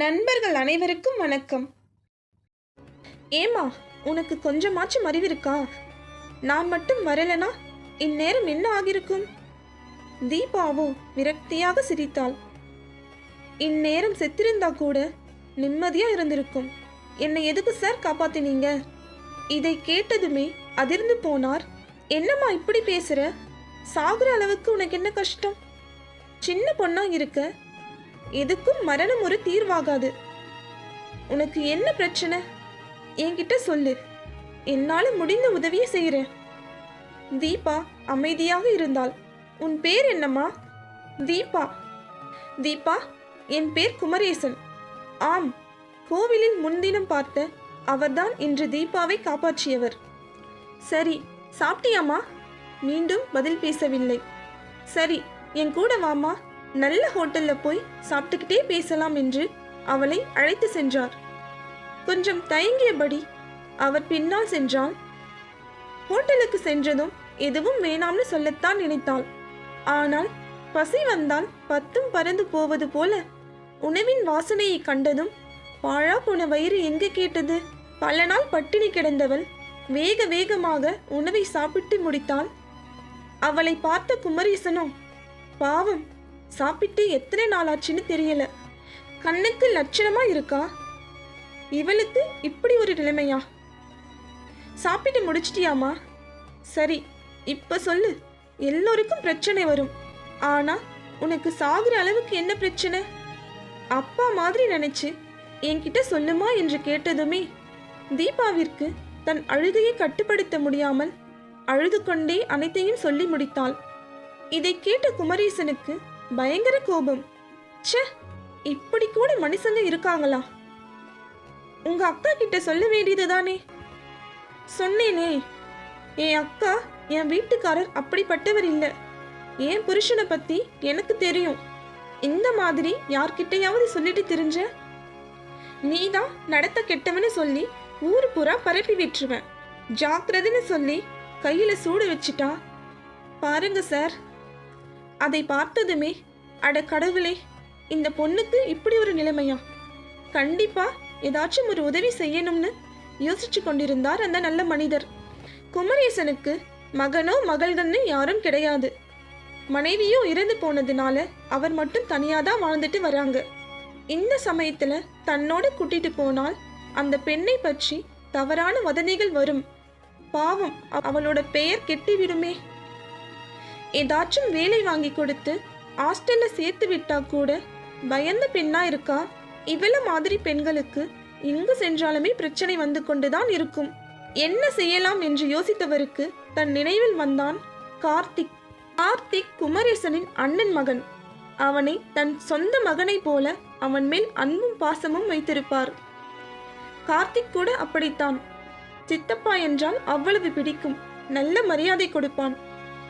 நண்பர்கள் அனைவருக்கும் வணக்கம். ஏமா உனக்கு கொஞ்சமாச்சும் அறிவு இருக்கா நான் மட்டும் வரலனா இந்நேரம் என்ன ஆகிருக்கும் தீபாவோ விரக்தியாக சிரித்தாள். இந்நேரம் செத்திருந்தா கூட நிம்மதியா இருந்திருக்கும். என்னை எதுக்கு சார் காப்பாத்தினீங்க? இதை கேட்டதுமே அதிர்ந்து போனார். என்னம்மா இப்படி பேசுற? சாகுற அளவுக்கு உனக்கு என்ன கஷ்டம்? சின்ன பொண்ணா இருக்க எதுக்கும் மரணம் ஒரு தீர்வாகாது. உனக்கு என்ன பிரச்சனை? என்கிட்ட சொல்லு. என்னால முடிந்த உதவியை செய்கிறேன் தீபா அமைதியாக இருந்தாள். உன் பேர் என்னம்மா? தீபா. தீபா என் பேர் குமரேசன். ஆம் கோவிலில் முன்தினம் பார்த்த அவர்தான் இன்று தீபாவை காப்பாற்றியவர். சரி சாப்பிட்டியாம்மா? மீண்டும் பதில் பேசவில்லை. சரி என் கூட வாமா நல்ல ஹோட்டல்ல போய் சாப்பிட்டுக்கிட்டே பேசலாம் என்று அவளை அழைத்து சென்றார். கொஞ்சம் தயங்கியபடி அவர் பின்னால் சென்றாள் ஹோட்டலுக்கு சென்றதும் எதுவும் வேணாம்னு சொல்லத்தான் நினைத்தாள். ஆனால் பசி வந்தால் பத்தும் பறந்து போவது போல உணவின் வாசனையை கண்டதும் பாழா போன வயிறு எங்கு கேட்டது? பல நாள் பட்டினி கிடந்தவள் வேக வேகமாக உணவை சாப்பிட்டு முடித்தாள். அவளை பார்த்த குமரேசனோ பாவம் சாப்பிட்டு எத்தனை நாள் ஆச்சுன்னு தெரியல. கண்ணுக்கு லட்சணமா இருக்கா? இவளுக்கு இப்படி ஒரு நிலைமையா? சாப்பிட்டு முடிச்சிட்டியாமா சரி இப்ப சொல்லு. எல்லோருக்கும் பிரச்சனை வரும். ஆனா உனக்கு சாகுற அளவுக்கு என்ன பிரச்சனை? அப்பா மாதிரி நினைச்சு என்கிட்ட சொல்லுமா என்று கேட்டதுமே தீபாவிற்கு தன் அழுகையை கட்டுப்படுத்த முடியாமல் அழுது கொண்டே அனைத்தையும் சொல்லி முடித்தாள். இதை கேட்ட குமரேசனுக்கு பயங்கர கோபம். ச்சே இப்படி கூட மனுஷங்க இருக்காங்களா? உங்க அக்கா கிட்ட சொல்ல வேண்டியது தானே சொன்னேனே. என் அக்கா என் வீட்டுக்காரர் அப்படிப்பட்டவர் இல்லை. என் புருஷனை பத்தி எனக்கு தெரியும். இந்த மாதிரி யார்கிட்டயாவது சொல்லிட்டு தெரிஞ்ச? நீதான் நடத்த கெட்டவனு சொல்லி ஊர் பூரா பரப்பி விட்டுருவேன். ஜாக்கிரதைன்னு சொல்லி கையில சூடு வச்சுட்டா? பாருங்க சார் அதை பார்த்ததுமே அட கடவுளே இந்த பொண்ணுக்கு இப்படி ஒரு நிலைமையா? கண்டிப்பா ஏதாச்சும் ஒரு உதவி செய்யணும்னு யோசிச்சு கொண்டிருந்தார் அந்த நல்ல மனிதர். குமரேசனுக்கு மகனோ மகள்கள்னு யாரும் கிடையாது. மனைவியோ இறந்து போனதுனால அவர் மட்டும் தனியாக தான் வாழ்ந்துட்டு வராங்க. இந்த சமயத்தில் தன்னோட கூட்டிட்டு போனால் அந்த பெண்ணை பற்றி தவறான வதந்திகள் வரும். பாவம் அவளோட பெயர் கெட்டிவிடுமே. ஏதாச்சும் வேலை வாங்கி கொடுத்து ஹாஸ்டல்ல சேர்த்து விட்டா கூட பயந்த பெண்ணா இருக்கா? இவள மாதிரி பெண்களுக்கு எங்கு சென்றாலுமே பிரச்சனை வந்து கொண்டுதான் இருக்கும். என்ன செய்யலாம் என்று யோசித்தவருக்கு தன் நினைவில் வந்தான் கார்த்திக். கார்த்திக் குமரேசனின் அண்ணன் மகன். அவனை தன் சொந்த மகனைப் போல அவன் மேல் அன்பும் பாசமும் வைத்திருப்பார். கார்த்திக் கூட அப்படித்தான். சித்தப்பா என்றால் அவ்வளவு பிடிக்கும். நல்ல மரியாதை கொடுப்பான்.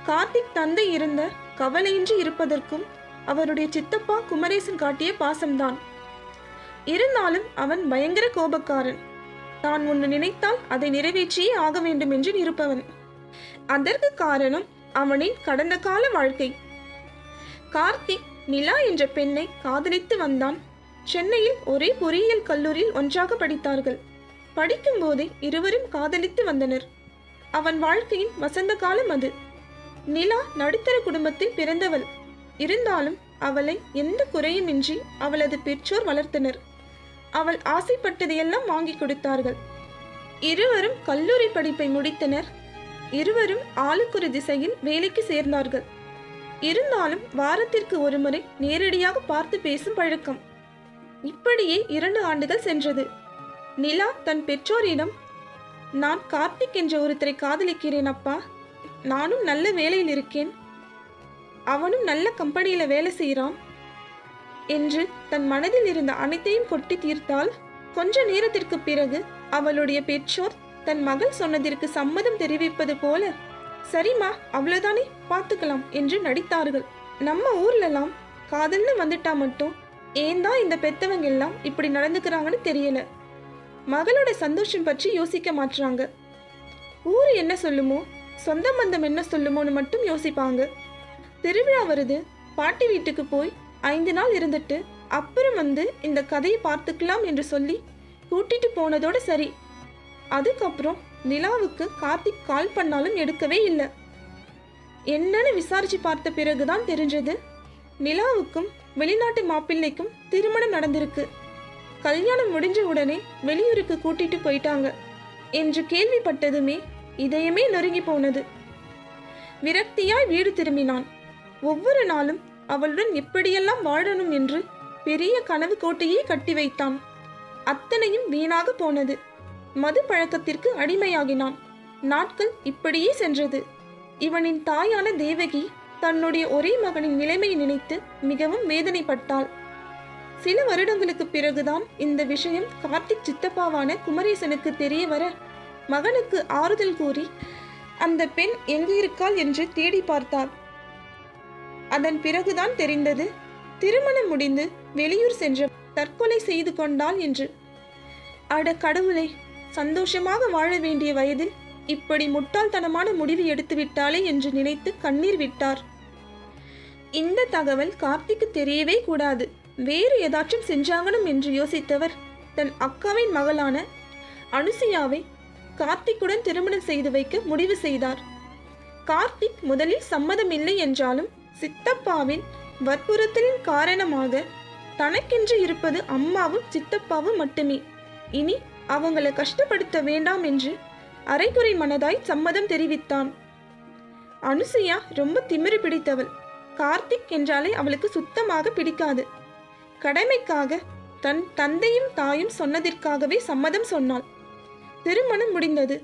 கார்த்திக் தந்தை இருந்த கவலையின்றி இருப்பதற்கும் அவருடைய சித்தப்பா குமரேசன் காட்டிய பாசம்தான். இருந்தாலும் அவன் பயங்கர கோபக்காரன். தான் ஒன்று நினைத்தால் அதை நிறைவேற்றியே ஆக வேண்டும் என்று இருப்பவன் அதற்கு காரணம் அவனின் கடந்த கால வாழ்க்கை. கார்த்திக் நிலா என்ற பெண்ணை காதலித்து வந்தான். சென்னையில் ஒரே பொறியியல் கல்லூரியில் ஒன்றாக படித்தார்கள். படிக்கும்போதே இருவரும் காதலித்து வந்தனர். அவன் வாழ்க்கையின் வசந்த காலம் அது. நிலா நடுத்தர குடும்பத்தில் பிறந்தவள். இருந்தாலும் அவளை எந்த குறையுமின்றி அவளது பெற்றோர் வளர்த்தனர். அவள் ஆசைப்பட்டதையெல்லாம் வாங்கி கொடுத்தார்கள். இருவரும் கல்லூரி படிப்பை முடித்தனர். இருவரும் ஆளுக்குறு திசையில் வேலைக்கு சேர்ந்தார்கள். இருந்தாலும் வாரத்திற்கு ஒருமுறை நேரடியாக பார்த்து பேசும் பழக்கம். இப்படியே இரண்டு ஆண்டுகள் சென்றது. நிலா தன் பெற்றோரிடம் நான் கார்த்திக் என்ற ஒருத்தரை காதலிக்கிறேன் அப்பா. நானும் நல்ல வேலையில் இருக்கேன். அவனும் நல்ல கம்பெனியில் வேலை செய்கிறான் என்று தன் மனதில் இருந்த அனைத்தையும் கொட்டி தீர்த்தால் கொஞ்ச நேரத்திற்கு பிறகு அவளுடைய பெற்றோர் தன் மகள் சொன்னதற்கு சம்மதம் தெரிவிப்பது போல சரிம்மா அவ்வளோதானே பார்த்துக்கலாம் என்று நடித்தார்கள். நம்ம ஊர்லலாம் காதல்னு வந்துட்டா மட்டும் ஏன் தான் இந்த பெத்தவங்க எல்லாம் இப்படி நடந்துக்கிறாங்கன்னு தெரியல. மகளோட சந்தோஷம் பற்றி யோசிக்க மாட்டுறாங்க ஊர் என்ன சொல்லுமோ சொந்த பந்தம் என்ன சொல்லுமோன்னு மட்டும் யோசிப்பாங்க. திருவிழா வருது. பாட்டி வீட்டுக்கு போய் ஐந்து நாள் இருந்துட்டு அப்புறம் வந்து இந்த கதையை பார்த்துக்கலாம் என்று சொல்லி கூட்டிட்டு போனதோட சரி. அதுக்கப்புறம் நிலாவுக்கு கார்த்திக் கால் பண்ணாலும் எடுக்கவே இல்லை. என்னன்னு விசாரிச்சு பார்த்த பிறகுதான் தெரிஞ்சது. நிலாவுக்கும் வெளிநாட்டு மாப்பிள்ளைக்கும் திருமணம் நடந்திருக்கு. கல்யாணம் முடிஞ்ச உடனே வெளியூருக்கு கூட்டிட்டு போயிட்டாங்க. என்று கேள்விப்பட்டதுமே இதயமே நொறுங்கி போனது. விரக்தியாய் வீடு திரும்பினான். ஒவ்வொரு நாளும் அவளுடன் எப்படியெல்லாம் வாழணும் என்று பெரிய கனவு கோட்டையே கட்டி வைத்தான். அத்தனையும் வீணாக போனது. மது பழக்கத்திற்கு அடிமையாகினான். நாட்கள் இப்படியே சென்றது. இவனின் தாயான தேவகி தன்னுடைய ஒரே மகனின் நிலைமையை நினைத்து மிகவும் வேதனைப்பட்டாள். சில வருடங்களுக்கு பிறகுதான் இந்த விஷயம் கார்த்திக் சித்தப்பாவான குமரேசனுக்கு தெரிய வர மகனுக்கு ஆறுதல் கூறி அந்த பெண் எங்கு இருக்காள் என்று தேடி பார்த்தார் அதன் பிறகுதான் தெரிந்தது திருமணம் முடிந்து வெளியூர் சென்று தற்கொலை செய்து கொண்டாள் என்று. அட கடவுளே சந்தோஷமாக வாழ வேண்டிய வயதில் இப்படி முட்டாள்தனமான முடிவு எடுத்து விட்டாளே என்று நினைத்து கண்ணீர் விட்டார். இந்த தகவல் கார்த்திக்கு தெரியவே கூடாது. வேறு ஏதாச்சும் செஞ்சாங்கணும் என்று யோசித்தவர் தன் அக்காவின் மகளான அனுசியாவை கார்த்திக்குடன் திருமணம் செய்து வைக்க முடிவு செய்தார். கார்த்திக் முதலில் சம்மதமில்லை என்றாலும் சித்தப்பாவின் வற்புறுத்தலின் காரணமாக தனக்கென்று இருப்பது அம்மாவும் சித்தப்பாவும் மட்டுமே. இனி அவங்கள கஷ்டப்படுத்த வேண்டாம் என்று அரைகுறை மனதாய் சம்மதம் தெரிவித்தான். அனுசுயா ரொம்ப திமிரு பிடித்தவள். கார்த்திக் என்றாலே அவளுக்கு சுத்தமாக பிடிக்காது. கடமைக்காக தன் தந்தையும் தாயும் சொன்னதிற்காகவே சம்மதம் சொன்னாள். திருமணம் முடிந்தது.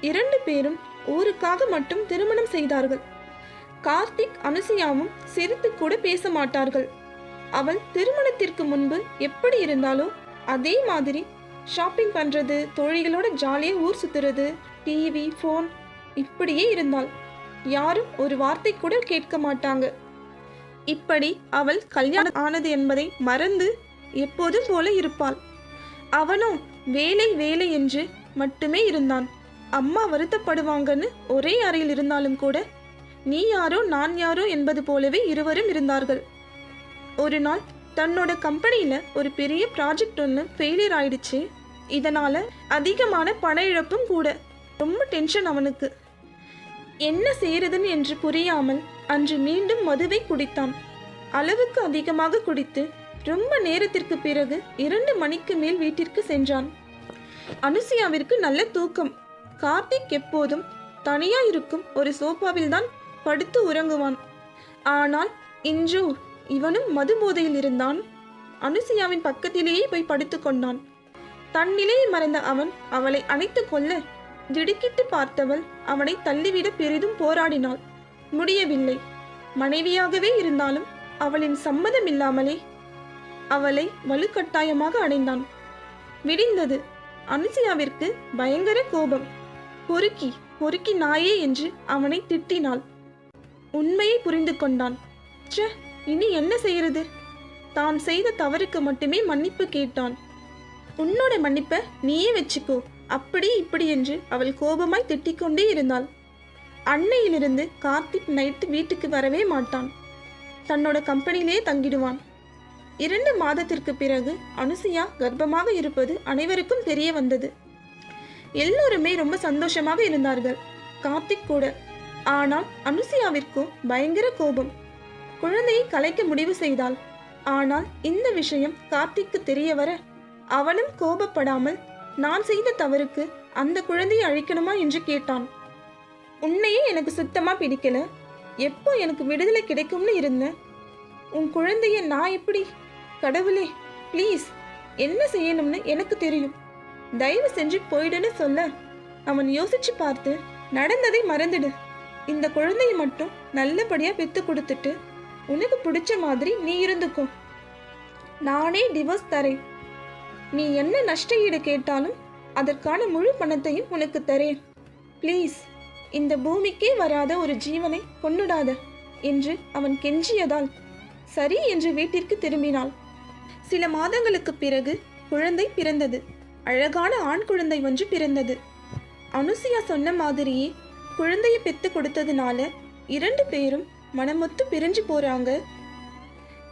இரண்டு பேரும் ஊருக்காக மட்டும் திருமணம் செய்தார்கள். கார்த்திக் அனுசியாவும் சிரித்து கூட பேச மாட்டார்கள். அவள் திருமணத்திற்கு முன்பு எப்படி இருந்தாலோ அதே மாதிரி ஷாப்பிங் பண்றது தோழிகளோட ஜாலியா ஊர் சுத்துறது டிவி ஃபோன் இப்படியே இருந்தாள். யாரும் ஒரு வார்த்தை கூட கேட்க மாட்டாங்க. இப்படி அவள் கல்யாணம் ஆனது என்பதை மறந்து எப்போதும் போல இருப்பாள். அவனோ வேலை வேலை என்று மட்டுமே இருந்தான். அம்மா வருத்தப்படுவாங்கன்னு ஒரே அறையில் இருந்தாலும் கூட நீ யாரோ நான் யாரோ என்பது போலவே இருவரும் இருந்தார்கள். ஒரு நாள் தன்னோட கம்பெனியில் ஒரு பெரிய ப்ராஜெக்ட் ஒன்று ஃபெயிலியர் ஆயிடுச்சு. இதனால் அதிகமான பண இழப்பும் கூட. ரொம்ப டென்ஷன் அவனுக்கு. என்ன செய்யறதுன்னு என்று புரியாமல் அன்று மீண்டும் மதுவை குடித்தான். அளவுக்கு அதிகமாக குடித்து ரொம்ப நேரத்திற்கு பிறகு இரண்டு மணிக்கு மேல் வீட்டிற்கு சென்றான். அனுசியாவிற்கு நல்ல தூக்கம். கார்த்திக் எப்போதும் தனியா இருக்கும் ஒரு சோஃபாவில் தான் படுத்து உறங்குவான். ஆனால் இன்றோ இவனும் மது போதையில் இருந்தான். அனுசியாவின் பக்கத்திலேயே போய் படுத்துக் கொண்டான். தன் நிலையை மறந்த அவன் அவளை அணைத்துக் கொள்ள திடுக்கிட்டு பார்த்தவள் அவனை தள்ளிவிட பெரிதும் போராடினாள். முடியவில்லை. மனைவியாகவே இருந்தாலும் அவளின் சம்மதம் இல்லாமலே அவளை வலுக்கட்டாயமாக அடைந்தான் விடிந்தது. அனுசியாவிற்கு பயங்கர கோபம். பொறுக்கி பொறுக்கி நாயே என்று அவனை திட்டினாள். உண்மையை புரிந்து கொண்டான். ச்சே இனி என்ன செய்யறது? தான் செய்த தவறுக்கு மட்டுமே மன்னிப்பு கேட்டான். உன்னோட மன்னிப்பை நீயே வச்சுக்கோ. அப்படி இப்படி என்று அவள் கோபமாய் திட்டிக்கொண்டே இருந்தாள். அன்னையிலிருந்து கார்த்திக் நைட்டு வீட்டுக்கு வரவே மாட்டான். தன்னோட கம்பெனியிலே தங்கிடுவான். இரண்டு மாதத்திற்கு பிறகு அனுசுயா கர்ப்பமாக இருப்பது அனைவருக்கும் தெரிய வந்தது. எல்லோருமே ரொம்ப சந்தோஷமாக இருந்தார்கள். கார்த்திக் கூட. ஆனால் அனுசியாவிற்கும் பயங்கர கோபம். குழந்தையை கலைக்க முடிவு செய்தாள். ஆனால் இந்த விஷயம் கார்த்திக்கு தெரிய வர அவனும் கோபப்படாமல் நான் செய்த தவறுக்கு அந்த குழந்தையை அழிக்கணுமா? என்று கேட்டான். உன்னையே எனக்கு சுத்தமா பிடிக்கல. எப்போ எனக்கு விடுதலை கிடைக்கும்னு இருந்தேன் உன் குழந்தைய நான் எப்படி கடவுளே ப்ளீஸ் என்ன செய்யணும்னு எனக்கு தெரியும். தயவு செஞ்சு போயிடுன்னு சொல்ல. அவன் யோசிச்சு பார்த்து நடந்ததை மறந்துடு. இந்த குழந்தையை மட்டும் நல்லபடியா பெத்து கொடுத்துட்டு உனக்கு பிடிச்ச மாதிரி நீ இருந்துக்கோ. நானே டிவோர்ஸ் தரேன். நீ என்ன நஷ்ட ஈடு கேட்டாலும் அதற்கான முழு பணத்தையும் உனக்கு தரேன். ப்ளீஸ் இந்த பூமிக்கே வராத ஒரு ஜீவனை கொண்டுடாத என்று அவன் கெஞ்சியதால் சரி என்று வீட்டிற்கு திரும்பினாள். சில மாதங்களுக்கு பிறகு குழந்தை பிறந்தது. அழகான ஆண் குழந்தை ஒன்று பிறந்தது. அனுசியா சொன்ன மாதிரியே குழந்தையை பெத்து கொடுத்ததுனால இரண்டு பேரும் மனமொத்து பிரிஞ்சு போறாங்க.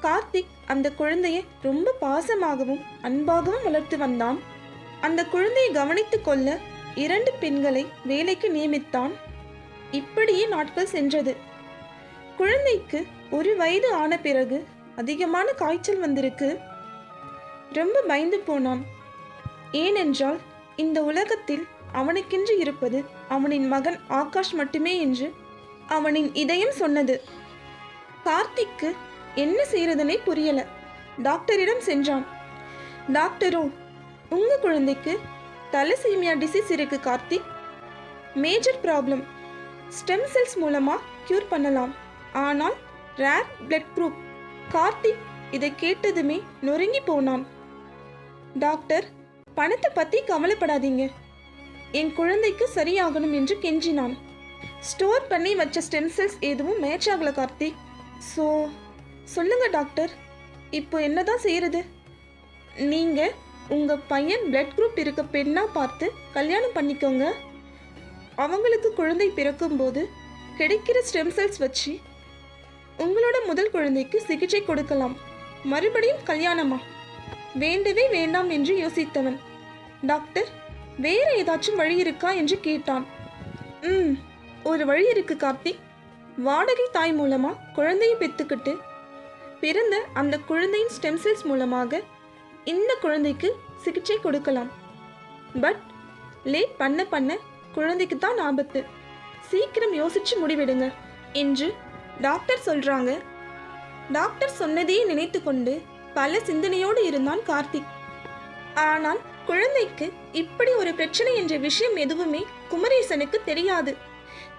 கார்த்திக் அந்த குழந்தையை ரொம்ப பாசமாகவும் அன்பாகவும் வளர்த்து வந்தான். அந்த குழந்தையை கவனித்து கொள்ள இரண்டு பெண்களை வேலைக்கு நியமித்தான். இப்படியே நாட்கள் சென்றது. குழந்தைக்கு ஒரு வயது ஆன பிறகு அதிகமான காய்ச்சல் வந்திருக்கு. ரொம்ப பயந்து போனான். ஏனென்றால் இந்த உலகத்தில் அவனுக்கென்று இருப்பது அவனின் மகன் ஆகாஷ் மட்டுமே என்று அவனின் இதயம் சொன்னது. கார்த்திக்கு என்ன செய்யறதுனே புரியல. டாக்டரிடம் சென்றான். டாக்டரோ உங்க குழந்தைக்கு தலசீமியா டிசீஸ் இருக்கு Karthik. Major problem. Stem cells மூலமா கியூர் பண்ணலாம். ஆனால் ரேர் பிளட் குரூப். கார்த்திக் இதை கேட்டதுமே நொறுங்கி போனான். டாக்டர் பணத்தை பத்தி கவலைப்படாதீங்க. என் குழந்தைக்கு சரியாகணும் என்று கெஞ்சினான். ஸ்டோர் பண்ணி வச்ச ஸ்டெம் செல்ஸ் எதுவும் மேட்ச் ஆகல கார்த்திக். ஸோ சொல்லுங்க டாக்டர். இப்போ என்னதான் செய்யறது நீங்க உங்க பையன் பிளட் குரூப் இருக்க பெண்ணா பார்த்து கல்யாணம் பண்ணிக்கோங்க. அவங்களுக்கு குழந்தை பிறக்கும்போது கிடைக்கிற ஸ்டெம் செல்ஸ் வச்சு உங்களோட முதல் குழந்தைக்கு சிகிச்சை கொடுக்கலாம். மறுபடியும் கல்யாணமா? வேண்டவே வேண்டாம் என்று யோசித்தவன். டாக்டர் வேற ஏதாச்சும் வழி இருக்கா என்று கேட்டான். ம் ஒரு வழி இருக்கு கார்த்திக் வாடகை தாய் மூலமா குழந்தையை பெற்றுக்கிட்டு பிறந்த அந்த குழந்தையின் ஸ்டெம் செல்ஸ் மூலமாக இந்த குழந்தைக்கு சிகிச்சை கொடுக்கலாம். பட் லேட் பண்ண பண்ண குழந்தைக்கு தான் ஆபத்து. சீக்கிரம் யோசிச்சு முடிவெடுங்க என்று டாக்டர் சொல்றாங்க. டாக்டர் சொன்னதையே நினைத்து கொண்டு பல சிந்தனையோடு இருந்தான் கார்த்திக். ஆனால் குழந்தைக்கு இப்படி ஒரு பிரச்சனை என்ற விஷயம் எதுவுமே குமரேசனுக்கு தெரியாது.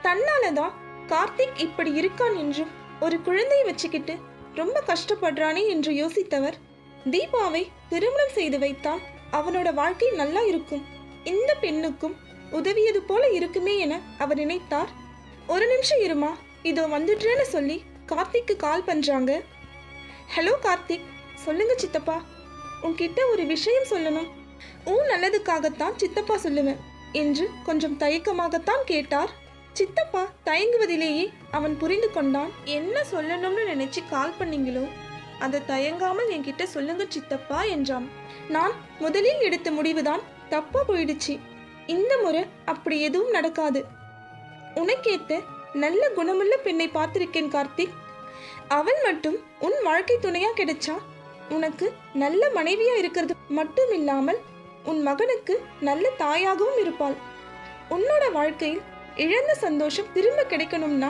தன்னாலதான் கார்த்திக் இப்படி இருக்கான் என்றும் ஒரு குழந்தையை வச்சுக்கிட்டு ரொம்ப கஷ்டப்படுறானே என்று யோசித்தவர். தீபாவை திருமணம் செய்து வைத்தால் அவனோட வாழ்க்கை நல்லா இருக்கும். இந்த பெண்ணுக்கும் உதவியது போல இருக்குமே என அவர் நினைத்தார். ஒரு நிமிஷம் இருமா இதோ வந்துடுறேன்னு சொல்லி கார்த்திக்கு கால் பண்றாங்க. ஹலோ கார்த்திக். சொல்லுங்க சித்தப்பா. உன்கிட்ட ஒரு விஷயம் சொல்லணும். உன் நல்லதுக்காகத்தான் சித்தப்பா சொல்லுவேன் என்று கொஞ்சம் தயக்கமாகத்தான் கேட்டார். சித்தப்பா தயங்குவதிலேயே அவன் புரிந்து கொண்டான். என்ன சொல்லணும்னு நினைச்சு கால் பண்ணீங்களோ? அதை தயங்காமல் என்கிட்ட சொல்லுங்க சித்தப்பா என்றான். நான் முதலில் எடுத்த முடிவுதான் தப்பா போயிடுச்சு. இந்த முறை அப்படி எதுவும் நடக்காது. உனக்கேத்த நல்ல குணமுள்ள பெண்ணை பார்த்திருக்கேன் கார்த்திக். அவன் மட்டும் உன் வாழ்க்கை துணையா கிடைச்சா உனக்கு நல்ல மனைவியா இருக்கிறது மட்டும் இல்லாமல் உன் மகனுக்கு நல்ல தாயாகவும் இருப்பாள். உன்னோட வாழ்க்கையில் இழந்த சந்தோஷம் திரும்ப கிடைக்கணும்னா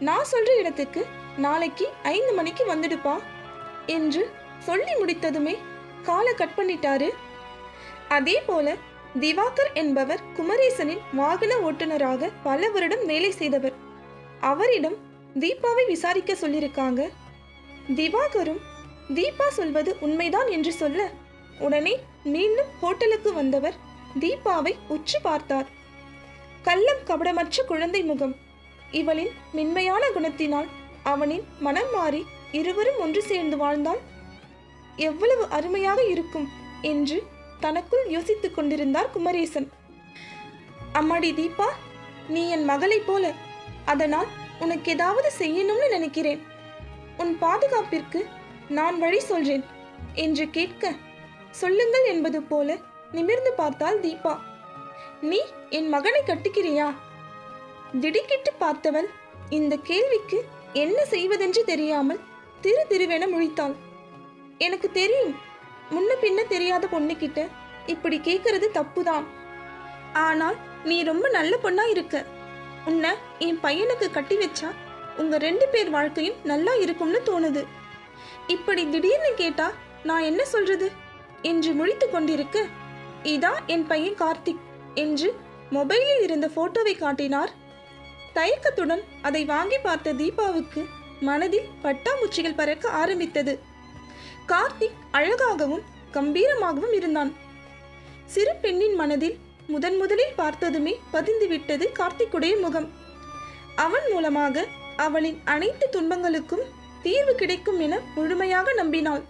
நான் சொல்ற இடத்துக்கு நாளைக்கு ஐந்து மணிக்கு வந்துடுப்பா என்று சொல்லி முடித்ததுமே காலை கட் பண்ணிட்டாரு. அதே போல திவாகர் என்பவர் குமரேசனின் வாகன ஓட்டுநராக பல வருடம் வேலை செய்தவர். அவரிடம் தீபாவை விசாரிக்க சொல்லியிருக்காங்க. திவாகரும் தீபா சொல்வது உண்மைதான் என்று சொல்ல உடனே மீண்டும் ஹோட்டலுக்கு வந்தவர் தீபாவை உற்று பார்த்தார். கள்ளம் கபடமற்ற குழந்தை முகம். இவளின் மென்மையான குணத்தினால் அவனின் மனம் மாறி இருவரும் ஒன்று சேர்ந்து வாழ்ந்தால் எவ்வளவு அருமையாக இருக்கும் என்று தனக்குள் யோசித்துக் கொண்டிருந்தார் குமரேசன். அம்மாடி தீபா நீ என் மகளைப் போல அதனால் உனக்கு ஏதாவது செய்யணும்னு நினைக்கிறேன். உன் பாதுகாப்பிற்கு நான் வழி சொல்றேன் என்று கேட்க சொல்லுங்கள் என்பது போல நிமிர்ந்து பார்த்தாள் தீபா. நீ என் மகனை கட்டிக்கிறியா? திடுக்கிட்டு பார்த்தவள் இந்த கேள்விக்கு என்ன செய்வதென்று தெரியாமல் திரு திருவென முழித்தாள். எனக்கு தெரியும். முன்ன பின்ன தெரியாத பொண்ணுக்கிட்ட இப்படி கேட்கறது தப்புதான். ஆனால் நீ ரொம்ப நல்ல பொண்ணா இருக்க. உன்னை என் பையனுக்கு கட்டி வச்சா உங்க ரெண்டு பேர் வாழ்க்கையும் நல்லா இருக்கும்னு தோணுது. இப்படி திடீர்னு கேட்டா நான் என்ன சொல்றது? என்று முழித்து கொண்டிருக்க இதா என் பையன் கார்த்திக் என்று மொபைலில் இருந்த போட்டோவை காட்டினார். தயக்கத்துடன் அதை வாங்கி பார்த்த தீபாவுக்கு மனதில் பட்டாம்பூச்சிகள் பறக்க ஆரம்பித்தது. கார்த்திக் அழகாகவும் கம்பீரமாகவும் இருந்தான். சிறு பெண்ணின் மனதில் முதன் முதலில் பார்த்ததுமே பதிந்துவிட்டது கார்த்திக்குடைய முகம். அவன் மூலமாக அவளின் அனைத்து துன்பங்களுக்கும் தீர்வு கிடைக்கும் என முழுமையாக நம்பினாள்.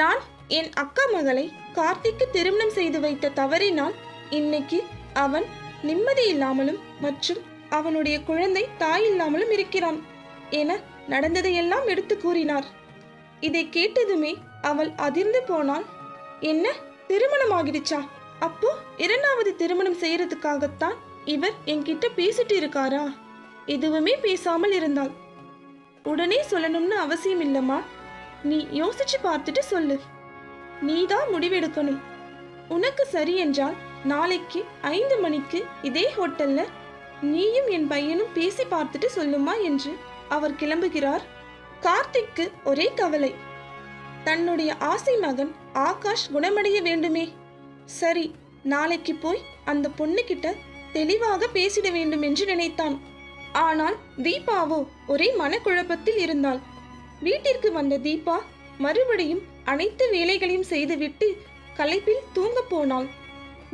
நான் என் அக்கா மகளை கார்த்திக்கு திருமணம் செய்து வைத்த தவறினால் இன்னைக்கு அவன் நிம்மதி இல்லாமலும் மற்றும் அவனுடைய குழந்தை தாய் இல்லாமலும் இருக்கிறான் என நடந்ததையெல்லாம் எடுத்து கூறினார். இதை கேட்டதுமே அவள் அதிர்ந்து போனால் என்ன? திருமணம் ஆகிடுச்சா அப்போ இரண்டாவது திருமணம் செய்யறதுக்காகத்தான் இவர் என்கிட்ட பேசிட்டு இருக்காரா? எதுவுமே பேசாமல் இருந்தாள். உடனே சொல்லணும்னு அவசியம் இல்லைம்மா. நீ யோசிச்சு பார்த்துட்டு சொல்லு. நீதான் முடிவெடுக்கணும். உனக்கு சரி என்றால் நாளைக்கு ஐந்து மணிக்கு இதே ஹோட்டல்ல நீயும் என் பையனும் பேசி பார்த்துட்டு சொல்லுமா என்று அவர் கிளம்புகிறார். கார்த்திக்கு ஒரே கவலை. தன்னுடைய ஆசை மகன் ஆகாஷ் குணமடைய வேண்டுமே. சரி நாளைக்கு போய் அந்த பொண்ணுகிட்ட தெளிவாக பேசிட வேண்டும் என்று நினைத்தான். ஆனால் தீபாவோ ஒரே மனக்குழப்பத்தில் இருந்தாள். வீட்டிற்கு வந்த தீபா மறுபடியும் அனைத்து வேலைகளையும் செய்துவிட்டு களைப்பில் தூங்கப் போனாள்.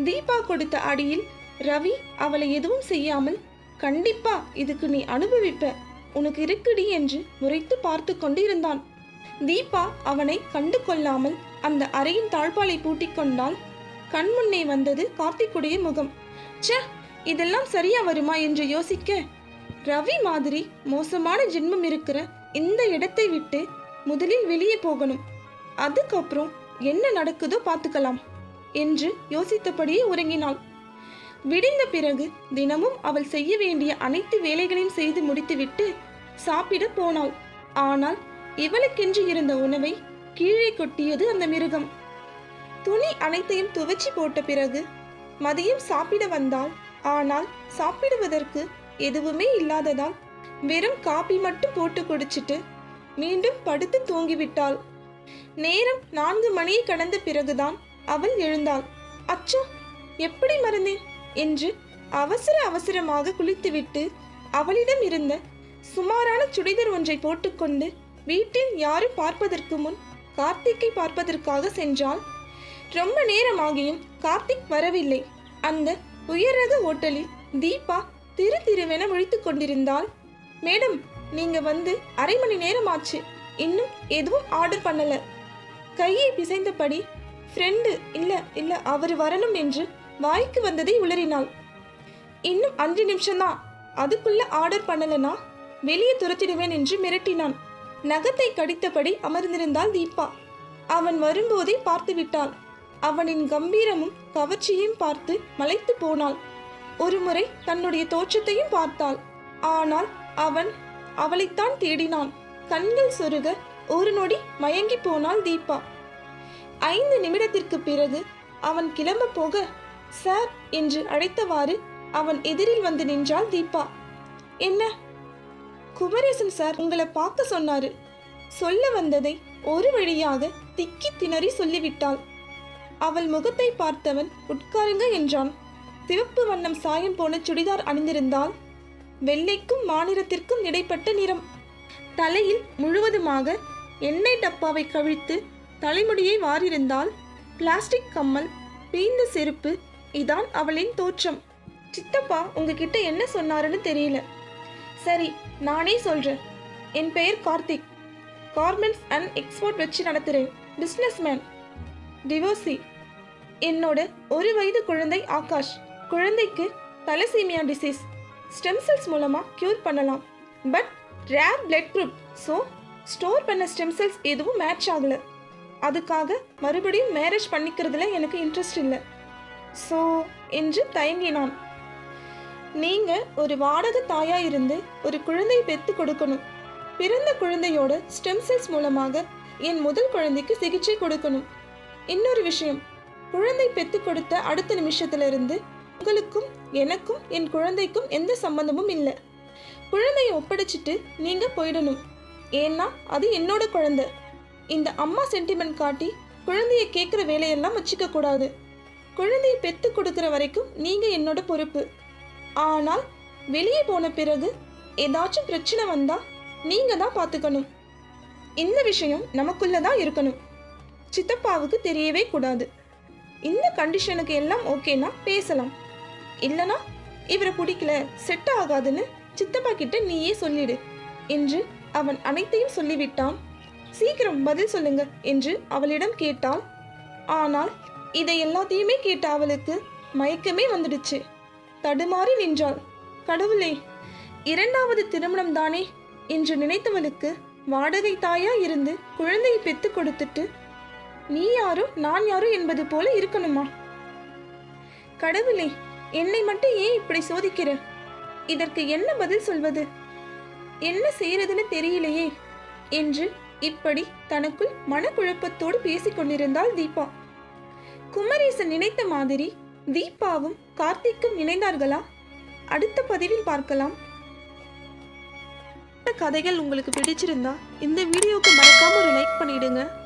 தீபா கொடுத்த அடியில் ரவி அவளை எதுவும் செய்யாமல் கண்டிப்பா இதுக்கு நீ அனுபவிப்ப. உனக்கு இருக்குடி என்று முறைத்து பார்த்து கொண்டு இருந்தான் தீபா அவனை கண்டு கொள்ளாமல் அந்த அறையின் தாழ்பாலை பூட்டிக் கொண்டால் கண்முன்னே வந்தது கார்த்திக்குடைய முகம். ச இதெல்லாம் சரியா வருமா? என்று யோசிக்க ரவி மாதிரி மோசமான ஜென்மம் இருக்கிற இந்த இடத்தை விட்டு முதலில் வெளியே போகணும். அதுக்கப்புறம் என்ன நடக்குதோ பார்த்துக்கலாம் என்று யோசித்தபடியே உறங்கினாள். விடிந்த பிறகு தினமும் அவள் செய்ய வேண்டிய அனைத்து வேலைகளையும் செய்து முடித்துவிட்டு சாப்பிட போனாள். ஆனால் இவளுக்கென்று இருந்த உணவை கீழே கொட்டியது அந்த மிருகம். துணி அனைத்தையும் துவச்சி போட்ட பிறகு மதியம் சாப்பிட வந்தாள். ஆனால் சாப்பிடுவதற்கு எதுவுமே இல்லாததால் வெறும் காபி மட்டும் போட்டு குடிச்சிட்டு மீண்டும் படுத்து தூங்கிவிட்டாள். நேரம் நான்கு மணியை கடந்த பிறகுதான் அவள் எழுந்தாள். அச்சோ எப்படி மறந்தேன்? என்று அவசர அவசரமாக குளித்துவிட்டு அவளிடம் இருந்த சுமாரான சுடிதர் ஒன்றை போட்டுக்கொண்டு வீட்டில் யாரும் பார்ப்பதற்கு முன் கார்த்திக்கை பார்ப்பதற்காக சென்றாள். ரொம்ப நேரமாகியும் கார்த்திக் வரவில்லை. அந்த உயரக ஓட்டலில் தீபா திரு திருவென முழித்துக் கொண்டிருந்தாள். மேடம் நீங்க வந்து அரை மணி நேரம் ஆச்சு இன்னும் எதுவும் ஆர்டர் பண்ணல. கையை பிசைந்தபடி ஃப்ரெண்டு இல்ல இல்ல அவர் வரணும் என்று வாய்க்கு வந்ததை உளறினாள். இன்னும் அஞ்சு நிமிஷம்தான். அதுக்குள்ள ஆர்டர் பண்ணலனா வெளியே துரத்திடுவேன் என்று மிரட்டினான். நகத்தை கடித்தபடி அமர்ந்திருந்தாள் தீபா. அவன் வரும்போதே பார்த்து விட்டாள் அவனின் கம்பீரமும் கவர்ச்சியும் பார்த்து மலைத்து போனாள். ஒருமுறை தன்னுடைய தோற்றத்தையும் பார்த்தாள். ஆனால் அவன் அவளைத்தான் தேடினான். கண்கள் சொருக ஒரு நொடி மயங்கி போனாள் தீபா. ஐந்து நிமிடத்திற்கு பிறகு அவன் கிளம்ப போக சார் என்று அழைத்தவாறு அவன் எதிரில் வந்து நின்றாள் தீபா. என்ன? குமரேசன் சார் உங்களை பார்க்க சொன்னாரு. சொல்ல வந்ததை ஒரு வழியாக திக்கி திணறி சொல்லிவிட்டாள். அவள் முகத்தை பார்த்தவன் உட்காருங்க என்றான். சிவப்பு வண்ணம் சாயம் போன சுடிதார் அணிந்திருந்தால் வெள்ளைக்கும் மாநிலத்திற்கும் இடைப்பட்ட நிறம். தலையில் முழுவதுமாக எண்ணெய் டப்பாவை கவிழ்த்து தலைமுடியை வாரிருந்தால் பிளாஸ்டிக் கம்மல் பீந்த செருப்பு இதான் அவளின் தோற்றம். சித்தப்பா உங்ககிட்ட என்ன சொன்னாருன்னு தெரியல. சரி நானே சொல்றேன். என் பெயர் கார்த்திக். கார்மெண்ட்ஸ் அண்ட் எக்ஸ்போர்ட் வச்சு நடத்துகிறேன் பிஸ்னஸ்மேன் டிவோசி என்னோட ஒரு வயது குழந்தை ஆகாஷ். குழந்தைக்கு தலசீமியா டிசீஸ் ஸ்டெம் செல்ஸ் மூலமாக க்யூர் பண்ணலாம். But rare blood group so store பண்ண ஸ்டெம் செல்ஸ் எதுவும் மேட்ச் ஆகலை. அதுக்காக மறுபடியும் மேரேஜ் பண்ணிக்கிறதுல எனக்கு இன்ட்ரெஸ்ட் இல்லை. ஸோ என்று தயங்கினான். நீங்கள் ஒரு வாடகை தாயாக இருந்து ஒரு குழந்தையை பெற்று கொடுக்கணும். பிறந்த குழந்தையோட ஸ்டெம் செல்ஸ் மூலமாக என் முதல் குழந்தைக்கு சிகிச்சை கொடுக்கணும். இன்னொரு விஷயம் குழந்தை பெற்று கொடுத்த அடுத்த நிமிஷத்துலருந்து உங்களுக்கும் எனக்கும் என் குழந்தைக்கும் எந்த சம்பந்தமும் இல்லை. குழந்தைய ஒப்படைச்சிட்டு நீங்க போயிடணும். ஏன்னா அது என்னோட குழந்தை. இந்த அம்மா சென்டிமெண்ட் காட்டி குழந்தைய கேட்குற வேலையெல்லாம் வச்சுக்க கூடாது. குழந்தைய பெத்து கொடுக்குற வரைக்கும் நீங்க என்னோட பொறுப்பு. ஆனால் வெளியே போன பிறகு ஏதாச்சும் பிரச்சனை வந்தா நீங்க தான் பார்த்துக்கணும் இந்த விஷயம் நமக்குள்ள தான் இருக்கணும். சித்தப்பாவுக்கு தெரியவே கூடாது. இந்த கண்டிஷனுக்கு எல்லாம் ஓகேனா பேசலாம். இல்லனா இவரை பிடிக்கல செட் ஆகாதுன்னு சித்தப்பா கிட்ட நீயே சொல்லிடு என்று அவன் அனைத்தையும் சொல்லிவிட்டான். சீக்கிரம் பதில் சொல்லுங்க என்று அவளிடம் கேட்டாள் ஆனால் இதை எல்லாத்தையுமே கேட்ட அவளுக்கு மயக்கமே வந்துடுச்சு. தடுமாறி நின்றாள். கடவுளே இரண்டாவது திருமணம் தானே என்று நினைத்தவளுக்கு வாடகை தாயா இருந்து குழந்தையை பெத்து கொடுத்துட்டு நீ யாரோ நான் யாரோ என்பது போல இருக்கணுமா? கடவுளே என்னை மட்டும் ஏன் இப்படி சோதிக்கிற? இதற்கு என்ன பதில் சொல்வது? என்ன செய்யறதுன்னு தெரியலையே. என்று இப்படி தனக்குள் மனக்குழப்பத்தோடு பேசிக் கொண்டிருந்தாள் தீபா. குமரேசன் நினைத்த மாதிரி தீபாவும் கார்த்திக்கும் இணைந்தார்களா? அடுத்த பதிவில் பார்க்கலாம். கதைகள் உங்களுக்கு பிடிச்சிருந்தா இந்த வீடியோவுக்கு மறக்காம ஒரு லைக் பண்ணிடுங்க.